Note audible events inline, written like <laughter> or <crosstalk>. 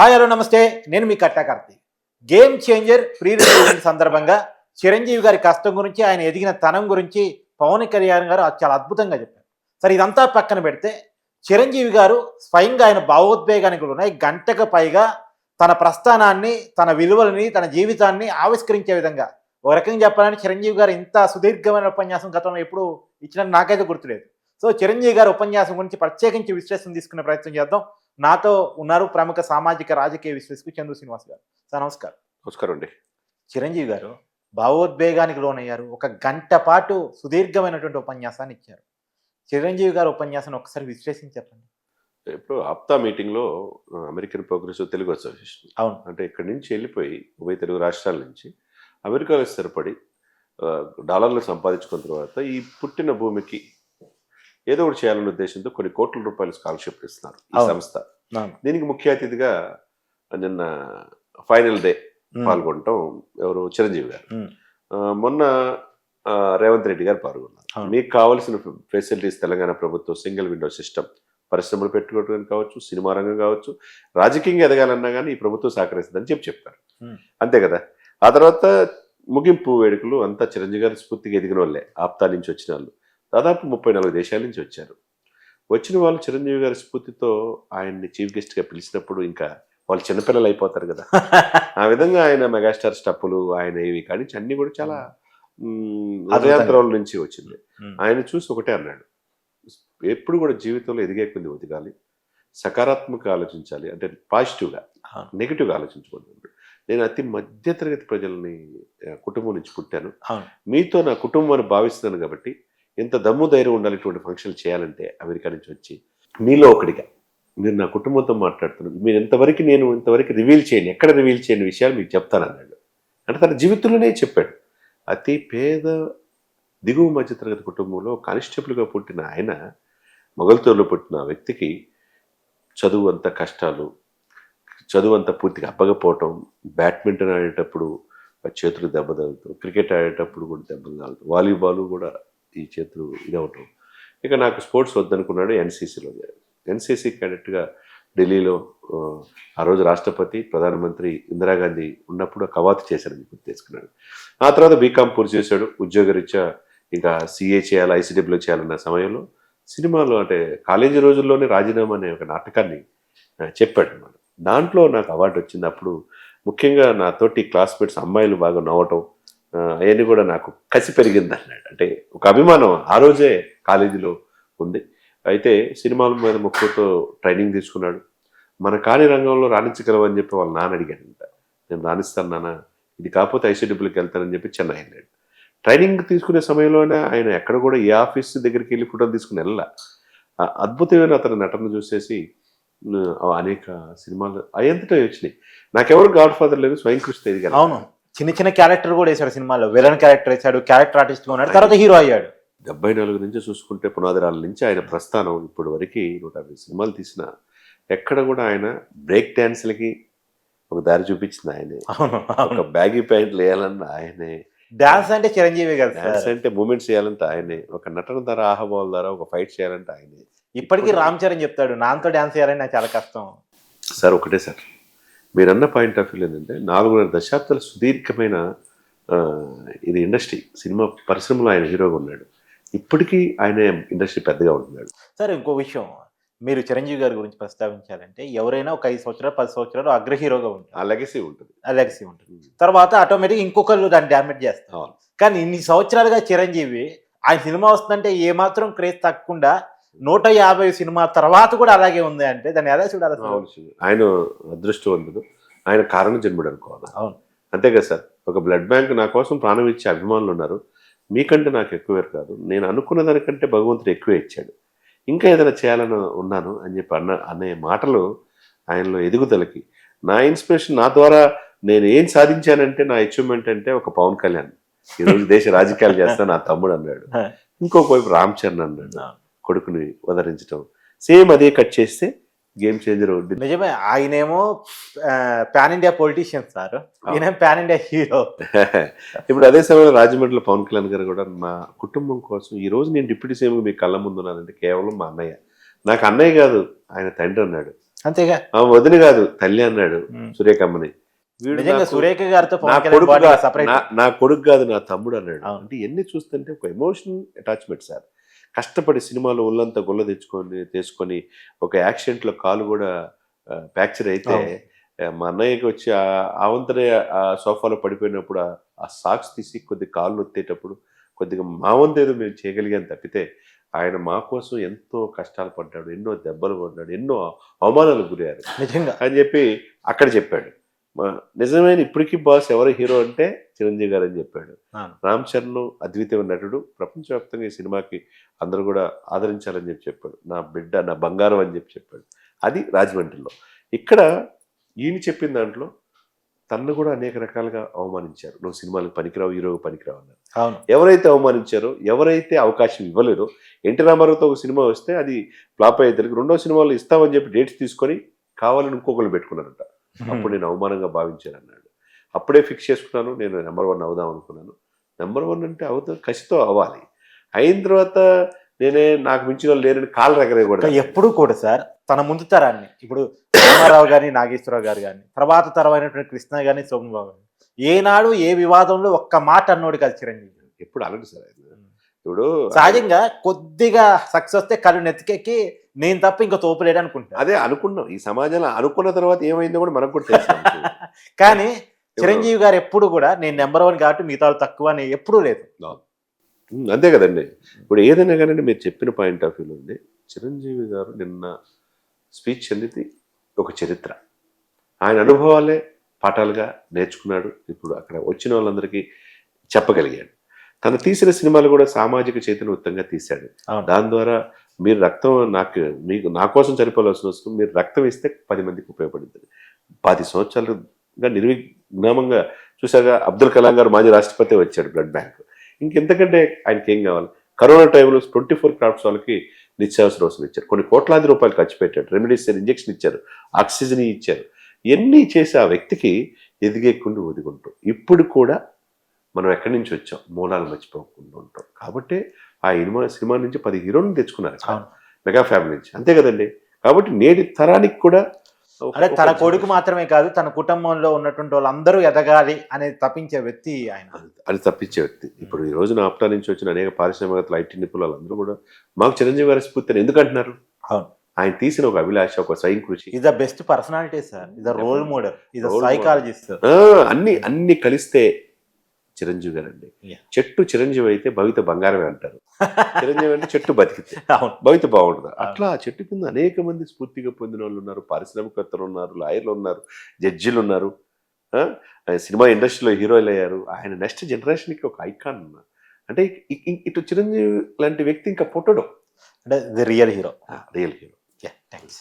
Hi hello నమస్తే. నేను మీ కట్టాకర్తి గేమ్ చేంజర్ ప్రీ రిలీజ్ సందర్భంగా చిరంజీవి గారి కష్టం గురించి ఆయన ఎదిగిన తనం గురించి పవన్ కళ్యాణ్ గారు చాలా అద్భుతంగా చెప్పారు. సరే ఇదంతా పక్కన పెడితే చిరంజీవి గారు స్వయంగా ఆయన భావోద్వేగానికి ఉన్నాయి గంటకు పైగా తన ప్రస్థానాన్ని తన విలువలని తన జీవితాన్ని ఆవిష్కరించే విధంగా ఒక రకంగా చెప్పాలంటే చిరంజీవి గారు ఇంత సుదీర్ఘమైన ఉపన్యాసం గతంలో ఎప్పుడు ఇచ్చినట్టు నాకైతే గుర్తులేదు. సో చిరంజీవి గారి ఉపన్యాసం గురించి ప్రత్యేకించి విశ్లేషణ తీసుకునే ప్రయత్నం చేద్దాం. నాతో ఉన్నారు ప్రముఖ సామాజిక రాజకీయ విశ్లేషకు చందు శ్రీనివాస్ గారు. సార్ నమస్కారం. నమస్కారం అండి. చిరంజీవి గారు భావోద్వేగానికి లోనయ్యారు. ఒక గంట పాటు సుదీర్ఘమైనటువంటి ఉపన్యాసాన్ని ఇచ్చారు. చిరంజీవి గారు ఉపన్యాసాన్ని ఒకసారి విశ్లేషించి చెప్పండి. ఇప్పుడు ఆప్తా మీటింగ్లో అమెరికన్ ప్రోగ్రెసివ్ తెలుగు అసోసియేషన్ అవును. అంటే ఇక్కడి నుంచి వెళ్ళిపోయి ఉభయ తెలుగు రాష్ట్రాల నుంచి అమెరికాలో స్థిరపడి డాలర్లు సంపాదించుకున్న తర్వాత ఈ పుట్టిన భూమికి ఏదో ఒకటి చేయాలనే ఉద్దేశంతో కొన్ని కోట్ల రూపాయల స్కాలర్షిప్ ఇస్తున్నారు ఈ. సంస్థ. దీనికి ముఖ్య అతిథిగా నిన్న ఫైనల్ డే పాల్గొనటం ఎవరు? చిరంజీవి గారు. మొన్న రేవంత్ రెడ్డి గారు పాల్గొన్నారు. మీకు కావాల్సిన ఫెసిలిటీస్ తెలంగాణ ప్రభుత్వం సింగిల్ విండో సిస్టమ్ పరిశ్రమలు పెట్టుకోవడం కావచ్చు సినిమా రంగం కావచ్చు రాజకీయంగా ఎదగాలన్నా కానీ ఈ ప్రభుత్వం సహకరిస్తుందని చెప్పి చెప్పారు. అంతే కదా? ఆ తర్వాత ముగింపు వేడుకలు అంతా చిరంజీవి గారి స్ఫూర్తిగా ఎదిగిన వాళ్ళే. ఆప్తా నుంచి వచ్చిన వాళ్ళు. దాదాపు ముప్పై నాలుగు దేశాల నుంచి వచ్చారు. వచ్చిన వాళ్ళు చిరంజీవి గారి స్ఫూర్తితో ఆయన్ని చీఫ్ గెస్ట్గా పిలిచినప్పుడు ఇంకా వాళ్ళు చిన్నపిల్లలు అయిపోతారు కదా. ఆ విధంగా ఆయన మెగాస్టార్ స్టప్పులు ఆయన ఇవి కానీ అన్ని కూడా చాలా మ్, హృదయాంతరాల నుంచి వచ్చింది. ఆయన చూసి ఒకటే అన్నాడు. ఎప్పుడు కూడా జీవితంలో ఎదిగే కొద్ది ఒదిగాలి సకారాత్మక ఆలోచించాలి అంటే పాజిటివ్గా. నెగిటివ్గా ఆలోచించకూడదు నేను అతి మధ్యతరగతి ప్రజల్ని కుటుంబం నుంచి పుట్టాను. మీతో నా కుటుంబాన్ని భావిస్తున్నాను కాబట్టి ఇంత దమ్ము ధైర్యం ఉండాలి ఇటువంటి ఫంక్షన్లు చేయాలంటే అమెరికా నుంచి వచ్చి. మీలో ఒకటిగా మీరు నా కుటుంబంతో మాట్లాడుతున్నారు మీరు ఇంతవరకు నేను ఇంతవరకు రివీల్ చేయను ఎక్కడ రివీల్ చేయని విషయాలు మీకు చెప్తాను అన్నాడు. అంటే తన జీవితంలోనే చెప్పాడు. అతి పేద దిగువ మధ్యతరగతి కుటుంబంలో కానిస్టేబుల్గా పుట్టిన ఆయన మొగల్తూరులో పుట్టిన వ్యక్తికి చదువు అంత కష్టాలు చదువు అంతా పూర్తిగా అప్పకపోవటం బ్యాడ్మింటన్ ఆడేటప్పుడు చేతులు దెబ్బ తగులుతాం క్రికెట్ ఆడేటప్పుడు కూడా దెబ్బలు తగులుతాం వాలీబాల్ కూడా ఈ చేతులు ఇదవటం ఇక నాకు స్పోర్ట్స్ వద్దనుకున్నాడు ఎన్సీసీలో ఎన్సీసీ క్యాడెట్గా ఢిల్లీలో ఆ, రోజు రాష్ట్రపతి ప్రధానమంత్రి ఇందిరాగాంధీ ఉన్నప్పుడు కవాతు చేశారని గుర్తు చేసుకున్నాడు. ఆ తర్వాత బీకామ్ పూర్తి చేశాడు. ఉద్యోగరీత్యా ఇంకా సీఏ చేయాలి ఐసీడబ్ల్యూ చేయాలన్న సమయంలో సినిమాలో అంటే కాలేజీ రోజుల్లోనే రాజీనామా అనే ఒక నాటకాన్ని చెప్పాడు అన్నమాట. దాంట్లో నాకు అవార్డు వచ్చింది. అప్పుడు ముఖ్యంగా నాతోటి క్లాస్మేట్స్ అమ్మాయిలు బాగా నవ్వటం అవన్నీ కూడా నాకు కసి పెరిగింది అన్నాడు. అంటే ఒక అభిమానం ఆ రోజే కాలేజీలో ఉంది. అయితే సినిమాల మీద మొక్కుతో ట్రైనింగ్ తీసుకున్నాడు. మన కాని రంగంలో రాణించగలవని చెప్పి వాళ్ళ నాన్న అడిగాడంట నేను రాణిస్తాను నాన్న. ఇది కాకపోతే ఐసీడబ్ల్యూకి వెళ్తానని చెప్పి చెన్నై వెళ్ళాడు. ట్రైనింగ్ తీసుకునే సమయంలోనే ఆయన ఎక్కడ కూడా ఏ ఆఫీస్ దగ్గరికి వెళ్ళి ఫోటోలు తీసుకుని వెళ్ళా ఆ అద్భుతమైన అతని నటన చూసేసి అనేక సినిమాలు అయ్యంతటా వచ్చినాయి. నాకెవరు గాడ్ ఫాదర్ లేదు స్వయం కృషి ఎదిగాను అవును. చిన్న చిన్న క్యారెక్టర్ కూడా వేశాడు సినిమాలో. విలన్ క్యారెక్టర్ వేశాడు క్యారెక్టర్ ఆర్టిస్ట్గా ఉన్నాడు. తర్వాత హీరో అయ్యాడు. డెబ్బై నాలుగు నుంచి చూసుకుంటే పునాదిరాల నుంచి ఆయన ప్రస్థానం ఇప్పుడు వరకు నూట యాభై సినిమాలు తీసిన ఎక్కడ కూడా ఆయన బ్రేక్ డ్యాన్స్లకి ఒక దారి చూపించింది ఆయనే. ఒక బ్యాగీ ప్యాంట్లు వేయాలన్న ఆయనే. డాన్స్ అంటే చిరంజీవి గారు డాన్స్ అంటే మూమెంట్స్ చేయాలంటే ఆయనే. ఒక నటన ధర ఆహబాల ధర ఒక ఫైట్ చేయాలంటే ఆయనే. ఇప్పటికీ రామ్ చరణ్ చెప్తాడు నాతో డాన్స్ చేయాలని నాకు చాలా కష్టం. సార్ ఒకటే సార్. మీరన్న పాయింట్ ఆఫ్ వ్యూ ఏంటంటే నాలుగున్నర దశాబ్దాల సుదీర్ఘమైన ఆ, ఇది ఇండస్ట్రీ సినిమా పరిశ్రమలో ఆయన హీరోగా ఉన్నాడు. ఇప్పటికీ ఆయన ఇండస్ట్రీ పెద్దగా ఉంటున్నాడు. సార్ ఇంకో విషయం. మీరు చిరంజీవి గారి గురించి ప్రస్తావించాలంటే ఎవరైనా ఒక ఐదు సంవత్సరాలు పది సంవత్సరాలు అగ్ర హీరోగా ఆ ఉంటారు లెగసీ ఉంటుంది లెగసీ ఉంటుంది. తర్వాత ఆటోమేటిక్ ఇంకొకరు దాన్ని డ్యామేజ్ చేస్తారు. కానీ ఇన్ని సంవత్సరాలుగా చిరంజీవి ఆయన సినిమా వస్తుందంటే ఏమాత్రం క్రేజ్ తగ్గకుండా నూట యాభై సినిమా తర్వాత కూడా అలాగే ఉంది అంటే దాన్ని ఎలా చూడాలి. ఆయన అదృష్టవంతుడు. ఆయన కారణ జన్ముడు అనుకోవాలి? అవును. అంతే కదా సార్. ఒక బ్లడ్ బ్యాంక్ నా కోసం ప్రాణం ఇచ్చే అభిమానులు ఉన్నారు. మీకంటే నాకు ఎక్కువ కాదు. నేను అనుకున్న దానికంటే భగవంతుడు ఎక్కువే ఇచ్చాడు. ఇంకా ఏదైనా చేయాలని ఉన్నాను అని చెప్పి అన్న అనే మాటలు ఆయనలో ఎదుగుదలకి. నా ఇన్స్పిరేషన్ నా ద్వారా నేను ఏం సాధించానంటే నా అచీవ్మెంట్ అంటే ఒక పవన్ కళ్యాణ్. ఈరోజు దేశ రాజకీయాలు చేస్తా నా తమ్ముడు అన్నాడు. ఇంకొక వైపు రామ్ చరణ్ అన్నాడు. కొడుకుని వదరించడం సేమ్ అదే కట్ చేస్తే గేమ్ చేంజర్ నిజమే ఆయనేమో పాన్ ఇండియా పొలిటీషియన్ సార్. ఈయన పాన్ ఇండియా హీరో. <laughs> ఇప్పుడు అదే సమయంలో రాజమండ్రిలో పవన్ కళ్యాణ్ గారు కూడా మా కుటుంబం కోసం ఈ రోజు నేను డిప్యూటీ సీఎం మీ కళ్ళ ముందు ఉన్నానంటే కేవలం మా అన్నయ్య. నాకు అన్నయ్య కాదు ఆయన తండ్రి అన్నాడు. అంతేగా. ఆ వదిన కాదు తల్లి అన్నాడు. సురేఖమ్మని సురేఖ గారితో నా కొడుకు కాదు నా తమ్ముడు అన్నాడు. అంటే ఎన్ని చూస్తుంటే ఒక ఎమోషనల్ అటాచ్మెంట్ సార్. కష్టపడి సినిమాలో ఒళ్ళంతా గొల్ల తెచ్చుకొని తీసుకొని ఒక యాక్సిడెంట్లో కాలు కూడా ఫ్రాక్చర్ అయితే మా అన్నయ్యకి వచ్చి ఆ- వంతనే ఆ సోఫాలో పడిపోయినప్పుడు ఆ- సాక్స్ తీసి కొద్ది కాళ్ళు నొత్తేటప్పుడు కొద్దిగా మా వంతు ఏదో మేము చేయగలిగాం తప్పితే ఆయన మా కోసం ఎంతో కష్టాలు పడ్డాడు ఎన్నో దెబ్బలు పడ్డాడు ఎన్నో అవమానాలకు గురయ్యారు. నిజంగా. అని చెప్పి అక్కడ చెప్పాడు. నిజమైన ఇప్పటికీ బాస్ ఎవరు హీరో అంటే చిరంజీవి గారు అని చెప్పాడు. రామ్ చరణ్ అద్వితీయ నటుడు ప్రపంచవ్యాప్తంగా ఈ సినిమాకి అందరూ కూడా ఆదరించాలని చెప్పి చెప్పాడు. నా బిడ్డ నా బంగారం అని చెప్పి చెప్పాడు. అది రాజమండ్రిలో. ఇక్కడ ఈయన చెప్పిన దాంట్లో తన్ను కూడా అనేక రకాలుగా అవమానించారు. నువ్వు సినిమాలకు పనికిరావు హీరోకి పనికిరావు అన్నారు. ఎవరైతే అవమానించారో ఎవరైతే అవకాశం ఇవ్వలేరో ఎన్టీ రామారావుతో ఒక సినిమా వస్తే అది ఫ్లాప్ అయ్యేసరికి రెండో సినిమాలో ఇస్తామని చెప్పి డేట్స్ తీసుకొని కావాలని ఇంకొకరు పెట్టుకున్నారంట. అప్పుడు నేను అవమానంగా భావించాను అన్నాడు అప్పుడే ఫిక్స్ చేసుకున్నాను నేను నెంబర్ వన్ అవుదాం అనుకున్నాను. నెంబర్ వన్ అంటే అవుతా కసితో అవ్వాలి. అయిన తర్వాత నేనే నాకు మించిన వాళ్ళు లేరని కాళ్ళు ఇంకా ఎగరేయకూడదు ఎప్పుడు కూడా సార్ తన ముందు తరాన్ని ఇప్పుడు రామారావు గాని నాగేశ్వరరావు గారు కానీ తర్వాత తరమైనటువంటి కృష్ణ గాని సోమన్ బాబు గాని ఏనాడు ఏ వివాదంలో ఒక్క మాట అన్నోడు కాదు చిరంజీవి. ఎప్పుడు అలాంటి సార్. ఇప్పుడు సహజంగా కొద్దిగా సక్సెస్ వస్తే కళ్ళు నెత్తికెక్కి నేను తప్ప ఇంకా తోపులేడు అనుకుంటా. అదే అనుకున్నాం. ఈ సమాజంలో అనుకున్న తర్వాత ఏమైందో కూడా మనకు కూడా తెలుసు <laughs> కానీ చిరంజీవి గారు ఎప్పుడు కూడా నేను నెంబర్ వన్ కాబట్టి మిగతా తక్కువ అని ఎప్పుడూ లేదు. అంతే కదండి. ఇప్పుడు ఏదైనా కానీ మీరు చెప్పిన పాయింట్ ఆఫ్ వ్యూలో ఉంది చిరంజీవి గారు నిన్న స్పీచ్ చెందితే ఒక చరిత్ర. ఆయన అనుభవాలే పాఠాలుగా నేర్చుకున్నాడు. ఇప్పుడు అక్కడ వచ్చిన వాళ్ళందరికీ చెప్పగలిగాడు. తను తీసిన సినిమాలు కూడా సామాజిక చైతన్యయుక్తంగా తీశాడు. దాని ద్వారా మీరు రక్తం నాకు మీకు నా కోసం చనిపోవాల్సిన వస్తుంది మీరు రక్తం ఇస్తే పది మందికి ఉపయోగపడుతుంది. పది సంవత్సరాలుగా నిర్విఘ్నామంగా చూసాగా అబ్దుల్ కలాం గారు మాజీ రాష్ట్రపతి వచ్చాడు బ్లడ్ బ్యాంక్. ఇంకెంతకంటే ఆయనకి ఏం కావాలి? కరోనా టైంలో ట్వంటీ ఫోర్ క్రాఫ్ట్స్ వాళ్ళకి నిత్యావసర వసూలు ఇచ్చారు. కొన్ని కోట్లాది రూపాయలు ఖర్చు పెట్టాడు రెమెడీస్ ఇంజక్షన్ ఇచ్చారు ఆక్సిజన్ ఇచ్చారు. ఎన్ని చేసి ఆ వ్యక్తికి ఎదిగేకుండా ఒదిగుంటాం ఇప్పుడు కూడా మనం ఎక్కడి నుంచి వచ్చాం? మూలాలు మర్చిపోకుండా ఉంటాం. కాబట్టి ఆ ఇనిమా సినిమా నుంచి పది హీరోలను తెచ్చుకున్నారు. మెగా ఫ్యామిలీ నుంచి. అంతే కదండి. కాబట్టి నేటి తరానికి కూడా అంటే తన కొడుకు మాత్రమే కాదు తన కుటుంబంలో ఉన్నటువంటి వాళ్ళందరూ ఎదగాలి అనేది తప్పించే వ్యక్తి ఆయన. అది తప్పించే వ్యక్తి. ఇప్పుడు ఈ రోజున ఆప్టా నుంచి వచ్చిన అనేక పారిశ్రామికతలు ఐటీ నిపుణులు అందరూ కూడా మాకు చిరంజీవి గారి స్ఫూర్తిని ఎందుకు అంటున్నారు అవును. ఆయన తీసిన ఒక అభిలాష ఒక Swayam Krushi. Is the best personality sir is the role model is. Psychologist అన్ని అన్ని కలిస్తే చిరంజీవి గారండి. Yeah. చెట్టు చిరంజీవి అయితే భవిత బంగారమే అంటారు. చిరంజీవి అంటే చెట్టు బతికితే. <laughs> భవిత బాగుంటుంది. అట్లా ఆ చెట్టు కింద అనేక మంది స్ఫూర్తిగా పొందిన వాళ్ళు ఉన్నారు. పారిశ్రామికవేత్తలు ఉన్నారు లాయర్లు ఉన్నారు జడ్జిలు ఉన్నారు. సినిమా ఇండస్ట్రీలో హీరోలు అయ్యారు. ఆయన నెక్స్ట్ జనరేషన్కి ఒక ఐకాన్ ఉన్నారు అంటే ఇటు చిరంజీవి లాంటి వ్యక్తి ఇంకా పుట్టడం. అంటే the real hero. Real hero. Thanks